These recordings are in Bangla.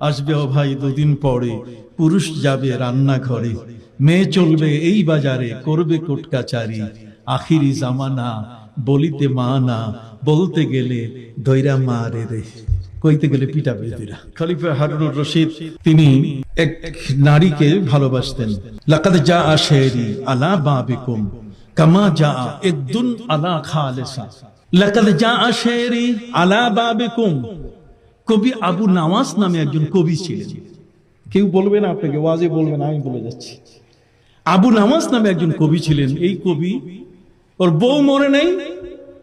আসবে ও ভাই দুদিন পরে, পুরুষ যাবে রান্নাঘরে। মেয়ে চলবে এই বাজারে, করবে কোটকাচারি। আখিরি জামানা, বলিতে মা না বলতে গেলে দৈরা মা রে। রে কইতে গেলে পিটা বেদিরা খলিফা হারুনুর রশিদ, তিনি এক নারীকে ভালোবাসতেন। লাকাদ যা আশেরি আলা বাবিকুম, কামা যা একদুন আলা খালেসা। লাকাদ যা আশেরি আলা বাবিকুম কবি আবু নামাস নামে একজন কবি ছিলেন। কেউ বলবে না আপনাকে ওয়াজে বলবেন আমি বলে যাচ্ছি। আবু নামাস নামে একজন কবি ছিলেন। এই কবি ওর বউ মরে নাই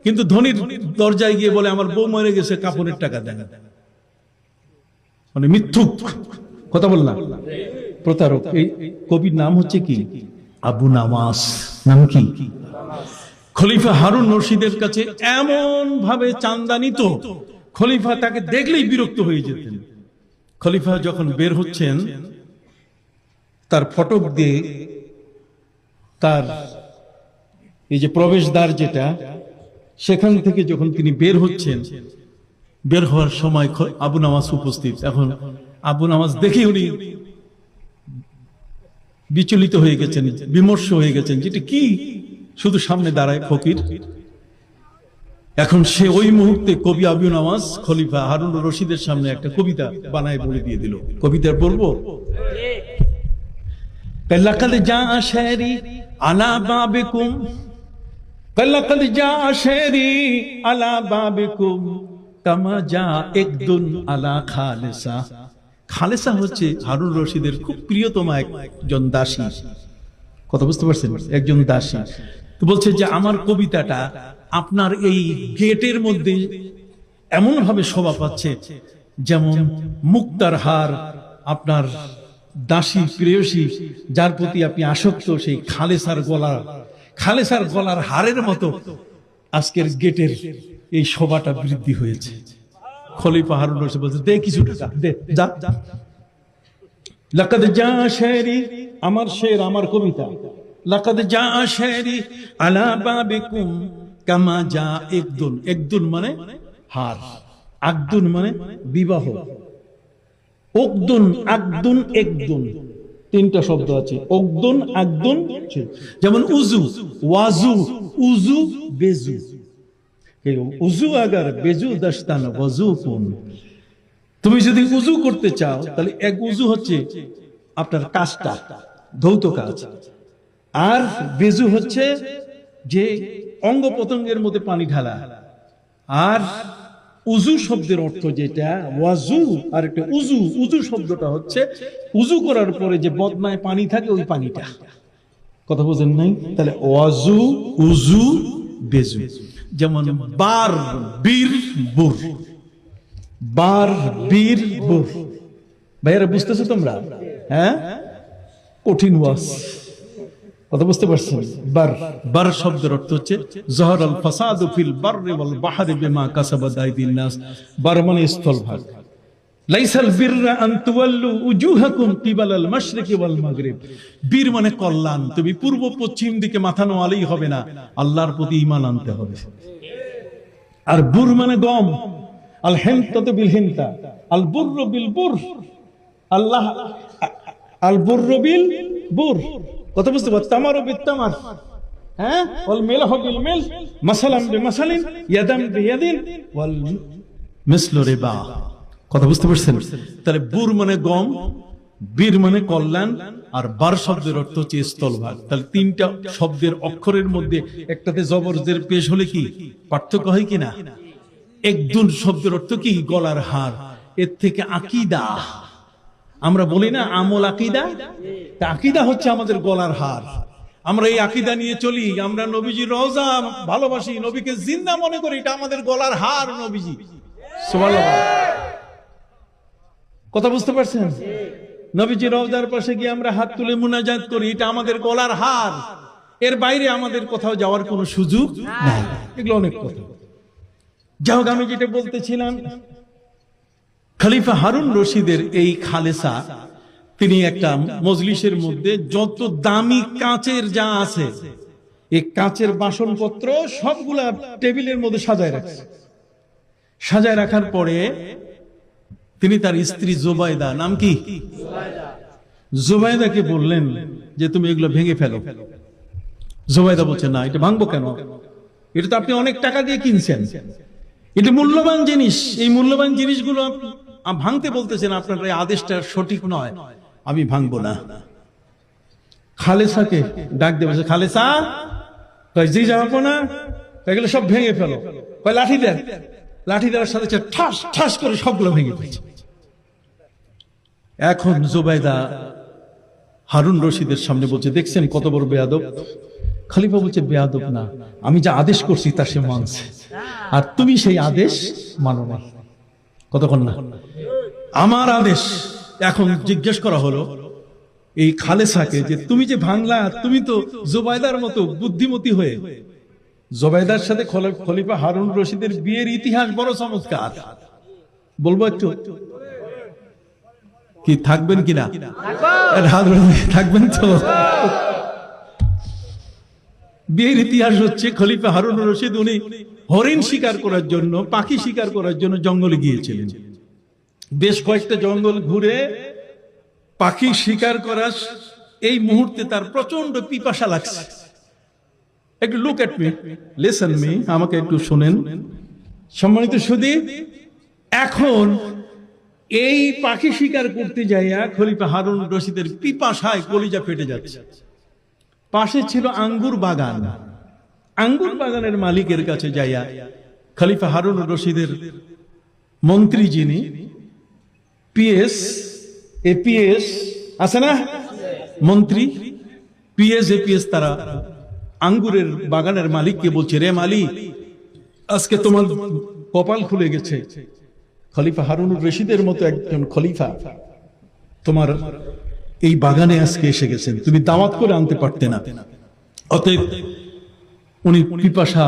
কিন্তু ধনির দরজায় গিয়ে বলে আমার বউ মরে গেছে কাপড়ের টাকা দেন। মানে মিথ্যুক কথা বললাম প্রতারক এই কবির নাম হচ্ছে কি? আবু নামাজ নাম কি? খলিফা হারুন রশিদের কাছে এমন ভাবে চান্দা নিত খলিফা তাকে দেখলেই বিরক্ত হয়ে যেতেন। খলিফা যখন বের হচ্ছেন, তার ফটক দিয়ে তার এই যে প্রবেশদ্বার যেটা, সেখান থেকে যখন তিনি বের হচ্ছেন, বের হওয়ার সময় আবু নামাজ উপস্থিত। এখন আবু নামাজ দেখে উনি বিচলিত হয়ে গেছেন, বিমর্ষ হয়ে গেছেন যেটা কি? শুধু সামনে দাঁড়ায় ফকির। এখন সে ওই মুহূর্তে কবি আবু নামাজ খলিফা হারুন রশিদের সামনে একটা কবিতা বানায় বলে দিয়ে দিল। কবিতা পড়ব যা শেরি আলা যা শেরি আলা কামা যা একদুন আলা খালেসা। খালেসা হচ্ছে হারুন রশিদের খুব প্রিয়তমা একজন দাসী। কথা বুঝতে পারছেন? একজন দাসী। বলছে যে, আমার কবিতাটা আপনার এই গেটের মধ্যে এমন ভাবে শোভা পাচ্ছে যেমন মুক্তার হার, আপনার দাসী, প্রেয়সী, যার প্রতি আপনি আসক্ত, সেই খালেসার গলা, খালেসার গলার হারের মতো আজকের গেটের এই শোভাটা বৃদ্ধি হয়েছে। বলছে, দে আমার শের, আমার কবিতা। লাকাদ যা শেরি আলা বাবিকুম কামা যা একদুন। একদুন মানে হার। আকদুন মানে বিবাহ। আকদুন একদুন। তিনটা শব্দ আছে। ওকদুন আকদুন যেমন উজু, ওয়াজু, উজু, বেজু। উজু আগার বেজু দস্তান, ওয়াজু কুন। তুমি যদি উজু করতে চাও, তাহলে এক উজু হচ্ছে আপনার কাজটা, ধৌত কাজ। আর বেজু হচ্ছে যে অঙ্গ প্রত্যঙ্গের মধ্যে পানি ঢালা। আর উজু শব্দের অর্থ যেটা ওয়াজু আর একটা উজু উজু শব্দটা হচ্ছে উজু করার পরে যে বদমায় পানি থাকে, ওই পানিটা। কথা বোঝেন নাই? তাহলে ওয়াজু উজু বেজু যেমন বার, বীর, বুর। বার, বীর, বুর। ভাইয়ারা, বুঝতেছো তোমরা? হ্যাঁ? কঠিন ওয়াজ। কথা বুঝতে পারছেন? বার। বার শব্দের অর্থ হচ্ছে, জহর আল ফাসাদ ফিল বাররি ওয়াল বাহরি বিমা কাসাবাত আইদিন নাস। বার মানে স্থলভাগ লাইসাল বিররা আন তুওয়াল্লু উজুহাকুম কিবালাল মাশরিকি ওয়াল মাগরিব। বীর মানে কল্যাণ, তুমি পূর্ব পশ্চিম দিকে মাথা নোয়ালেই হবে না, আল্লাহর প্রতি ঈমান আনতে হবে। আর বুর মানে গম, আল হেন্তাতে বিল হেন্তা আল বুর্র বিল বুর, আল্লাহ আল বুর্র বিল বুর। কথা বুঝতে হ্যাঁ? ওয়াল মিলহ বিল মিল মাসালাম বি মাসালিন ইয়াদাম বি ইয়াদিন ওয়াল মিসলু রিবা। কথা বুঝতে পারছেন? তাহলে বুর মানে গম, বীর মানে কল্যাণ, আর বার শব্দের অর্থ হচ্ছে স্থলভাগ। তাহলে তিনটা শব্দের অক্ষরের মধ্যে একটাতে জবরদের পেশ হলে কি? পার্থক্য হয় কি না? একদুন শব্দের অর্থ কি? গলার হার। এর থেকে আকিদা। আমরা বলি না আমল আকিদা আকিদা হচ্ছে আমাদের গলার হার। আমরা এই আকিদা নিয়ে চলি, আমরা নবীজি রওজা ভালোবাসি, নবীকে জিন্দা মনে করি, এটা আমাদের গলার হার, নবীজি। কথা বুঝতে পারছেন? নবীজি রওজার পাশে গিয়ে আমরা হাত তুলে মুনাজাত করি, এটা আমাদের গলার হার। এর বাইরে আমাদের কোথাও যাওয়ার কোনো সুযোগ নাই। এগুলো অনেক কথা। যাই হোক, আমি যেটা বলতেছিলাম খলিফা হারুন রশিদের এই খালেসা, তিনি একটা মজলিসের মধ্যে যত দামি কাঁচের যা আছে এই কাঁচের বাসনপত্র সবগুলা টেবিলের মধ্যে সাজায় রাখছে। সাজায় রাখার পরে তিনি তার স্ত্রী জোবাইদা নাম কি? জোবাইদাকে বললেন যে, তুমি এগুলো ভেঙে ফেলো। জোবাইদা বলছে, না, এটা ভাঙবো কেন? এটা তো আপনি অনেক টাকা দিয়ে কিনছেন। এটা মূল্যবান জিনিস। এই মূল্যবান জিনিসগুলো ভাঙতে বলতেছেন আপনার এই আদেশটা সঠিক নয়। আমি ভাঙবো না। খালেসাকে ডাক দেবে খালেসা জি যাব না এগুলো সব ভেঙে ফেলো। কয়, লাঠি দেন। লাঠি দেওয়ার সাথে ঠাস ঠাস করে সবগুলো ভেঙে ফেলছে। এখন জুবাইদা হারুন রশিদের সামনে বলছে, দেখছেন কত বড় বেয়াদব? খলিফা বলছে, বেয়াদব না। আমি যা আদেশ করছি তা সে মানছে। আর তুমি সেই আদেশ মানো না কতক্ষণ না? আমার আদেশ। এখন জিজ্ঞেস করা হলো, এই খালেসাকে যে তুমি যে ভাঙলা, তুমি তো জোবাইদার মতো বুদ্ধিমতী হয়ে। জোবাইদার সাথে খলিফা হারুন রশিদের বিয়ের ইতিহাস বড় চমৎকার। বলব একটু? কি, থাকবেন কিনা থাকবেন তো? বিয়ের ইতিহাস হচ্ছে, খলিফা হারুন রশিদ উনি হরিণ শিকার করার জন্য, পাখি শিকার করার জন্য জঙ্গলে গিয়েছিলেন। বেশ কয়েকটা জঙ্গল ঘুরে পাখি শিকার করার এই মুহূর্তে তার প্রচণ্ড পিপাসা লাগছে। একটু look at me listen me আমাকে একটু শুনেন। সম্মানিত সুদী এখন এই পাখি শিকার করতে যাইয়া খলিফা হারুন রশিদের পিপাসায় কলিজা ফেটে যাচ্ছে। পাশে ছিল আঙ্গুর বাগান। আঙ্গুর বাগানের মালিকের কাছে যাইয়া খলিফা হারুন রশিদের মন্ত্রী যিনি পিএস এপিএস আছে না? মন্ত্রী পিএস এপিএস তারা আঙ্গুরের বাগানের মালিককে বলছে, রে মালিক, আজকে তোমার কপাল খুলে গেছে। খলিফা হারুনুর রশিদের মতো একজন খলিফা তোমার এই বাগানে আজকে এসে গেছেন। তুমি দাওয়াত করে আনতে পারতে না। অতএব উনি পিপাসা,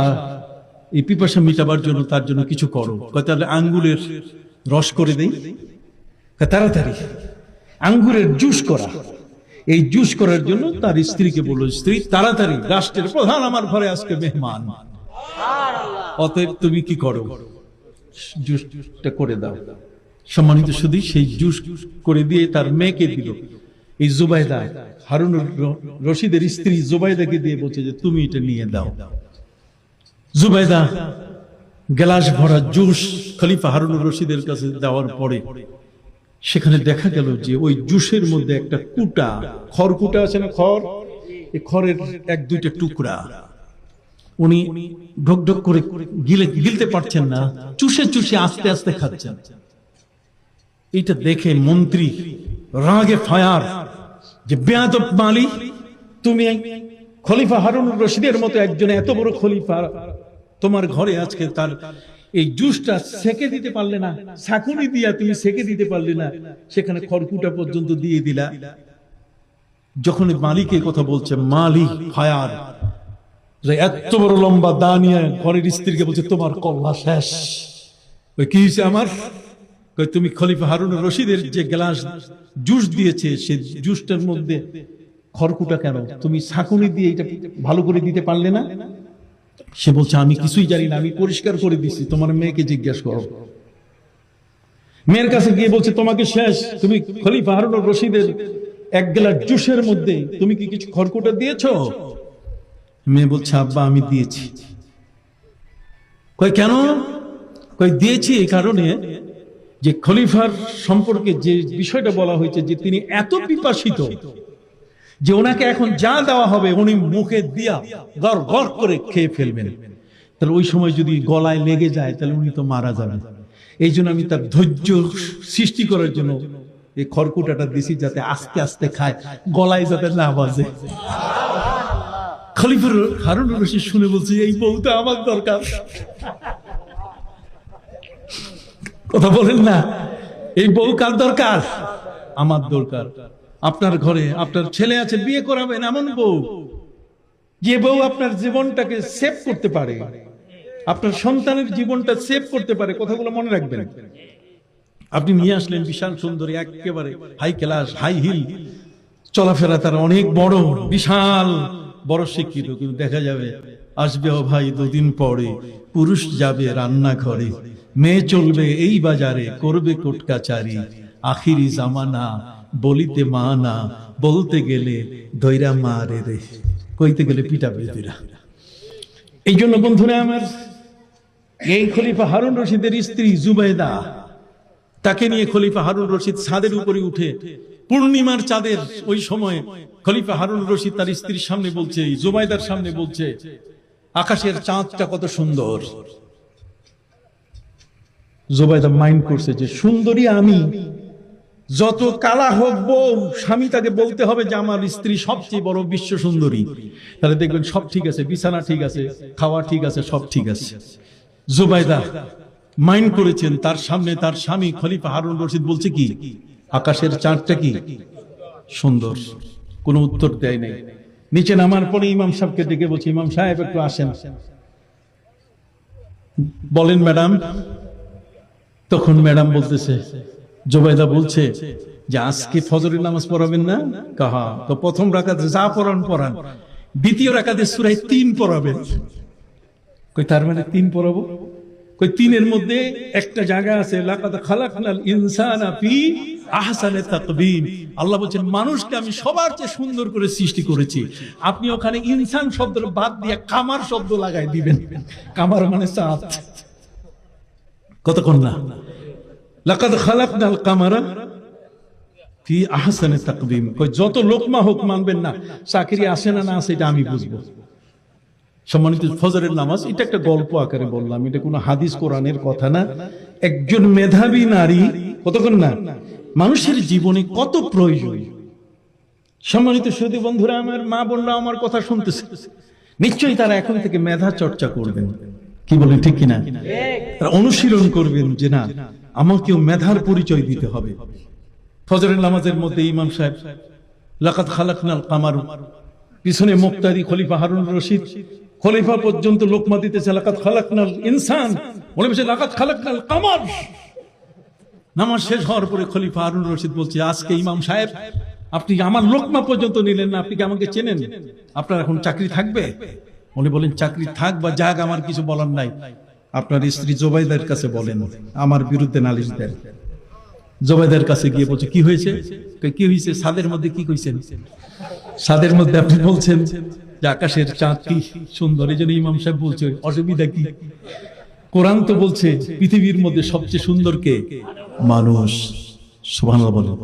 এই পিপাসা মিটাবার জন্য তার জন্য কিছু করো। তাহলে আঙ্গুলের রস করে দেই। তাড়াতাড়ি। আঙ্গুরের জুস করা। এই জুস করার জন্য তার স্ত্রীকে বলল, স্ত্রী, তাড়াতাড়ি, রাষ্ট্রের প্রধান আমার ঘরে আজকে মেহমান। অতএব তুমি কি করো? জুসটা করে দাও। সম্মানিত শুধু সেই জুস করে দিয়ে তার মেয়েকে দিল। এই জুবাইদা হারুনুর র- রশিদের স্ত্রী জুবাইদাকে দিয়ে বলছে যে, তুমি এটা নিয়ে দাও। জুবাইদা গ্লাস ভরা জুস খলিফা হারুন রশিদের কাছে দেওয়ার পরে সেখানে দেখা গেল যে ওই জুসের মধ্যে একটা কুটা খড়কুটা আছে না খড়? এই খড়ের এক দুইটা টুকরা। উনি ঢক ঢক করে গিলে গিলতে পারছেন না, চুষে চুষে আস্তে আস্তে খাচ্ছেন। এটা দেখে মন্ত্রী রাগে ফায়ার যে, বেয়াদব মালি, তুমি খলিফা হারুন রশিদের মতো একজন এত বড় খলিফা, তোমার ঘরে আজকে তার এই জুসটা সেকে দিতে পারলে না ছাকুনি দিয়া তুমি সেকে দিতে পারলে না, সেখানে খড়কুটা পর্যন্ত দিয়ে দিলা। যখন মালিকের কথা বলছে, মালিক, ফায়ার এত বড় লম্বা দা নিয়ে ঘরের স্ত্রীকে বলছে, তোমার কল্লা শেষ। ওই কি হয়েছে আমার? তুমি খলিফা হারুন রশিদের যে গ্লাস জুস দিয়েছে, সে জুসটার মধ্যে খড়কুটা কেন? তুমি ছাকুনি দিয়ে এটা ভালো করে দিতে পারলে না? সে বলছে, আমি কিছুই জানি না, আমি পরিষ্কার করে দিছি, তোমার মেয়েকে জিজ্ঞেস করো। মেয়ের কাছে গিয়ে বলছে, তোমাকে শেষ, তুমি খলিফা হারুন রশিদের এক গ্লাস জুসের মধ্যে তুমি কি কিছু খড়কুটা দিয়েছ? মেয়ে বলছে, আব্বা, আমি দিয়েছি। কই কেন? কই দিয়েছি এই কারণে যে খলিফার সম্পর্কে যে বিষয়টা বলা হয়েছে যে তিনি এত পিপাসিত যে ওনাকে এখন যা দেওয়া হবে উনি মুখে দিয়া গড় গড় করে খেয়ে ফেলবেন। তাহলে ওই সময় যদি গলায় লেগে যায়, তাহলে উনি তো মারা যাবেন। এই জন্য আমি তার ধৈর্য সৃষ্টি করার জন্য এই খড়কুটাটা দিছি যাতে আস্তে আস্তে খায়, গলায় যাতে না বাজে। খলিফার হারুন রশিদ শুনে বলছি, এই বউটা আমার দরকার। কথা বলেন না, এই বউ কার দরকার? আমার দরকার। আপনার ঘরে আপনার ছেলে আছে, বিয়ে করাবেন এমন বউ যে বউ আপনার জীবনটাকে সেভ করতে পারে। আপনার সন্তানের জীবনটা সেভ করতে পারে, কথাগুলো মনে রাখবেন। আপনি নিয়ে আসলেন বিশাল সুন্দরী, একেবারে হাই ক্লাস হাই হিল চলাফেরা তার অনেক বড়, বিশাল, বড় শিক্ষিত, কিন্তু দেখা যাবে, আসবে ও ভাই দুদিন পরে, পুরুষ যাবে রান্না ঘরে মেয়ে চলবে এই বাজারে, করবে কোটকাচারি, আখিরি জামানা বলিতে মা না বলতে গেলে দৈরা মা রে। রে কইতে গেলে পিটা বেদিরা এই জন্য বন্ধুরা আমার, এই খলিফা হারুন রশিদের স্ত্রী জুবাইদা তাকে নিয়ে খলিফা হারুন রশিদ ছাদের উপরে উঠে পূর্ণিমার চাঁদের ওই সময় খলিফা হারুন রশিদ তার স্ত্রীর সামনে বলছে জুবাইদার সামনে বলছে, আকাশের চাঁদটা কত সুন্দর। জুবাইদা মাইন্ড করছে যে, সুন্দরী আমি যত কালা হোক বউ, স্বামী তাকে বলতে হবে যে আমার স্ত্রী সবচেয়ে বড় বিশ্ব সুন্দরী। তাহলে দেখবেন সব ঠিক আছে, বিছানা ঠিক আছে, খাওয়া ঠিক আছে, সব ঠিক আছে। জুবাইদা মাইন্ড করেছেন, তার সামনে তার স্বামী খলিফা হারুন রশিদ বলছে কি, আকাশের চাঁদটা কি সুন্দর, কোনো উত্তর দেয় নাই। নিচে নামার পরে ইমাম সাহেবকে ডেকে বলছে, ইমাম সাহেব একটু আসেন। বলেন ম্যাডাম, তখন ম্যাডাম বলতেছে জোবাইদা বলছে যে আজকে ফজরের নামাজ পড়াবেন না? কাহা? তো প্রথম রাকাতে যা পড়ান পড়ান। দ্বিতীয় রাকাতে সুরাই তিন পড়াবেন। কই তার মানে তিন পড়াবো? কই তিনের মধ্যে একটা জায়গা আছে আহসানে তাকবীম। আল্লাহ বলছেন, মানুষকে আমি সবার চেয়ে সুন্দর করে সৃষ্টি করেছি। আপনি ওখানে ইনসান শব্দ বাদ দিয়ে কামার শব্দ লাগাই দিবেন। কামার মানে চাঁদ কতক্ষণ না? লাকাদ খালাকনাল কামারা ফি আহসানে তাকবীম কই যত লোকমা হোক মানবেন না চাকরি আসে না না আসে এটা আমি বুঝব। সম্মানিত ফজরের নামাজ এটা একটা গল্প আকারে বললাম এটা কোনো হাদিস কোরআনের কথা না। একজন মেধাবী নারী কতক্ষণ না? মানুষের জীবনে কত প্রয়োজন? সম্মানিত সুদী বন্ধুরা আমার মা বোনরা আমার কথা শুনতেছে। নিশ্চয়ই তারা এখন থেকে মেধা চর্চা করবেন। কি বলেন ঠিক কিনা? তারা অনুশীলন করবেন যে না আমাকেও মেধার পরিচয় দিতে হবে। ফজরের নামাজের মধ্যে ইমাম সাহেব লাকাত খালাকনাল কামারু। পিছনে মুক্তাদি খলিফা হারুন রশিদ। খলিফা পর্যন্ত লোকমা দিতেছে লাকাত খালাকনাল ইনসান। বলে বসে লাকাত খালাকনাল কামার। নামাজ শেষ হওয়ার পরে খলিফা হারুন রশিদ বলছে, আজকে ইমাম সাহেব, আপনি আমার লোকমা পর্যন্ত নিলেন না, আপনি কি আমাকে চেনেন? আপনার এখন চাকরি থাকবে? উনি বলেন, চাকরি থাক বা যাক, আমার কিছু বলার নাই। আপনার স্ত্রী জোবাইদার কাছে বলেন, আমার বিরুদ্ধে নালিশ দেন। জোবাইদার কাছে গিয়ে বলছে, কি হয়েছে? কি হয়েছে? সাদের মধ্যে কি কইছেন? সাদের মধ্যে আপনি বলছেন, যে আকাশের চাঁদ কি সুন্দর? এই জন্য ইমাম সাহেব বলছে অসুবিধা কি? কোরআন তো বলছে, পৃথিবীর মধ্যে সবচেয়ে সুন্দর কে? মানুষ। সুবহানাল্লাহ বলেন।